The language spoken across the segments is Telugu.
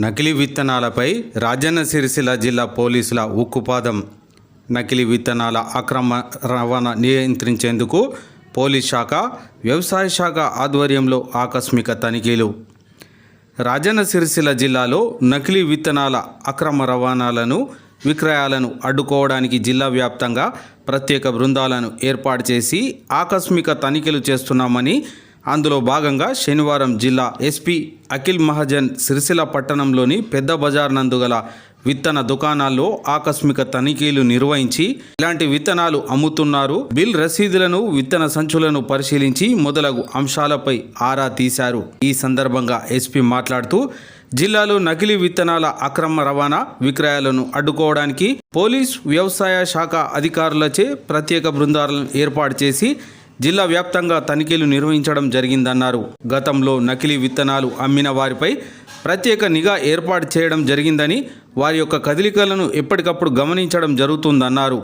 నకిలీ విత్తనాలపై రాజన్న సిరిసిల్ల జిల్లా పోలీసుల ఉక్కుపాదం. నకిలీ విత్తనాల అక్రమ రవాణా నియంత్రించేందుకు పోలీస్ శాఖ వ్యవసాయ శాఖ ఆధ్వర్యంలో ఆకస్మిక తనిఖీలు. రాజన్న సిరిసిల్ల జిల్లాలో నకిలీ విత్తనాల అక్రమ రవాణాలను విక్రయాలను అడ్డుకోవడానికి జిల్లా వ్యాప్తంగా ప్రత్యేక బృందాలను ఏర్పాటు చేసి ఆకస్మిక తనిఖీలు చేస్తున్నామని అందులో భాగంగా శనివారం జిల్లా ఎస్పీ అఖిల్ మహాజన్ సిరిసిల్ల పట్టణంలోని పెద్ద బజార్ నందు గల విత్తన దుకాణాల్లో ఆకస్మిక తనిఖీలు నిర్వహించి ఇలాంటి విత్తనాలు అమ్ముతున్నారు. బిల్ రసీదులను విత్తన సంచులను పరిశీలించి మొదలగు అంశాలపై ఆరా తీశారు. ఈ సందర్భంగా ఎస్పీ మాట్లాడుతూ జిల్లాలో నకిలీ విత్తనాల అక్రమ రవాణా విక్రయాలను అడ్డుకోవడానికి పోలీస్ వ్యవసాయ శాఖ అధికారులచే ప్రత్యేక బృందాలను ఏర్పాటు చేసి జిల్లా వ్యాప్తంగా తనిఖీలు నిర్వహించడం జరిగిందన్నారు. గతంలో నకిలీ విత్తనాలు అమ్మిన వారిపై ప్రత్యేక నిఘా ఏర్పాటు చేయడం జరిగిందని వారి యొక్క కదలికలను ఎప్పటికప్పుడు గమనించడం జరుగుతుందన్నారు.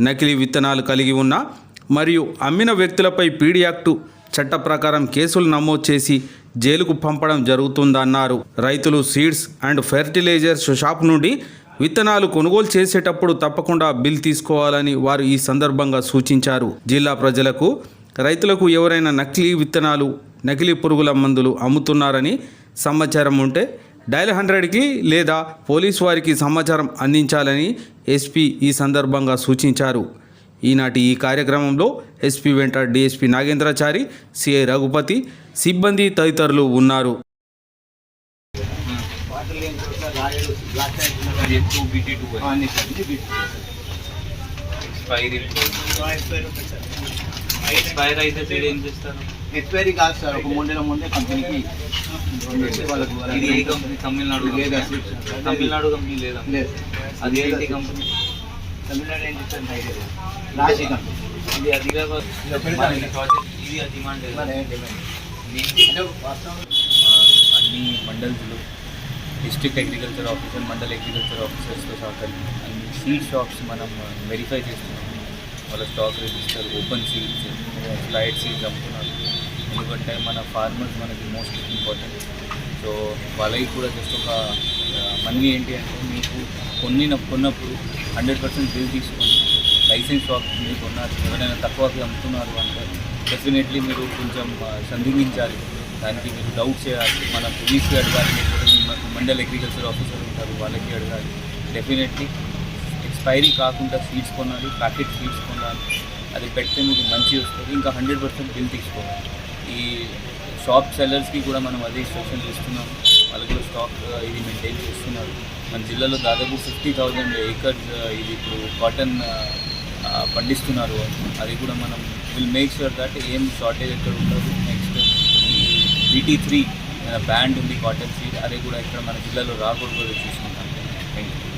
నకిలీ విత్తనాలు కలిగి ఉన్న మరియు అమ్మిన వ్యక్తులపై పీడియాక్టు చట్ట ప్రకారం కేసులు నమోదు చేసి జైలుకు పంపడం జరుగుతుందన్నారు. రైతులు సీడ్స్ అండ్ ఫెర్టిలైజర్స్ షాప్ నుండి విత్తనాలు కొనుగోలు చేసేటప్పుడు తప్పకుండా బిల్ తీసుకోవాలని వారు ఈ సందర్భంగా సూచించారు. జిల్లా ప్రజలకు రైతులకు ఎవరైనా నకిలీ విత్తనాలు నకిలీ పురుగుల మందులు అమ్ముతున్నారని సమాచారం ఉంటే డయల్ హండ్రెడ్కి లేదా పోలీస్ వారికి సమాచారం అందించాలని ఎస్పీ ఈ సందర్భంగా సూచించారు. ఈనాటి ఈ కార్యక్రమంలో ఎస్పీ వెంట డిఎస్పీ నాగేంద్రాచారి సిఐ రఘుపతి సిబ్బంది తదితరులు ఉన్నారు. ఎక్స్పైరీ చేస్తారు ఎక్స్పైరీ కాదు సార్ ఒక మూడు నెలల ముందే కంపెనీకి కంపెనీ తమిళనాడు లేదా తమిళనాడు కంపెనీ లేదా? లేదు అది ఏంటి కంపెనీ తమిళనాడు ఏంటి సార్? రాజీ కంపెనీ ఇది అదిగా ప్రాజెక్ట్ ఇది డిమాండ్ డిమాండ్ అన్ని మండల్స్లో డిస్ట్రిక్ట్ అగ్రికల్చర్ ఆఫీసర్ మండల అగ్రికల్చర్ ఆఫీసర్స్తో సహకరించి అన్ని సీడ్ షాప్స్ మనం uh, వెరిఫై చేస్తున్నాం. వాళ్ళ stock register open seeds flight seeds అమ్ముతున్నారు. ఎందుకంటే మన ఫార్మర్స్ మనకి మోస్ట్ ఇంపార్టెంట్ సో వాళ్ళకి కూడా జస్ట్ ఒక uh, మనీ ఏంటి అంటే మీకు కొన్ని కొన్నప్పుడు హండ్రెడ్ పర్సెంట్ బిల్ తీసుకొని లైసెన్స్ షాప్ మీరు కొన్నారు ఎవరైనా తక్కువకి అమ్ముతున్నారు అంటే డెఫినెట్లీ మీరు కొంచెం uh, సందిగించాలి దానికి మీరు డౌట్ చేయాలి. మన పోలీస్కి అడగాలి. లేకపోతే మండల్ అగ్రికల్చర్ ఆఫీసర్ ఉంటారు వాళ్ళకి అడగాలి. డెఫినెట్లీ ఎక్స్పైరీ కాకుండా సీడ్స్ కొనాలి ప్యాకెట్ సీడ్స్ కొనాలి. అది పెడితే మీకు మంచి వస్తుంది. ఇంకా హండ్రెడ్ పర్సెంట్ బిల్ తీసుకోవాలి. ఈ షాప్ సెల్లర్స్కి కూడా మనం అదే ఇన్స్ట్రక్షన్లు ఇస్తున్నాం వాళ్ళకి కూడా స్టాక్ ఇది మెయింటైన్ చేస్తున్నారు. మన జిల్లాలో దాదాపు ఫిఫ్టీ థౌజండ్ ఏకర్స్ ఇది ఇప్పుడు కాటన్ పండిస్తున్నారు అది కూడా మనం విల్ మేక్ షూర్ దట్ ఏం షార్టేజ్ ఎక్కడ ఉండదు. నెక్స్ట్ ఈ బీటీ త్రీ బ్యాండ్ ఉంది కాటన్ సీడ్ అది కూడా ఇక్కడ మన జిల్లాలో రాకూడదు చూసుకుంటాం. Thank you